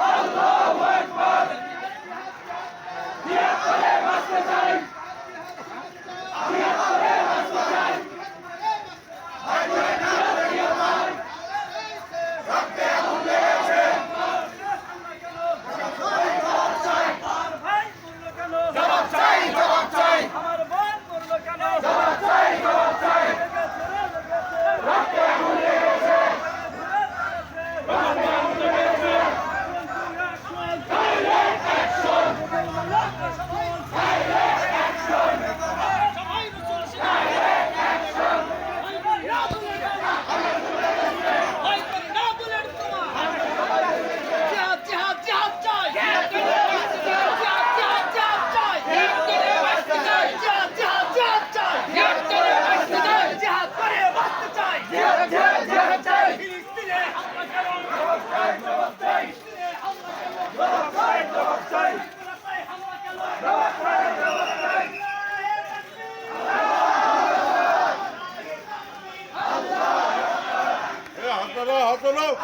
Allahu Akbar! Diğer kale maskesi আপনারা হতলোক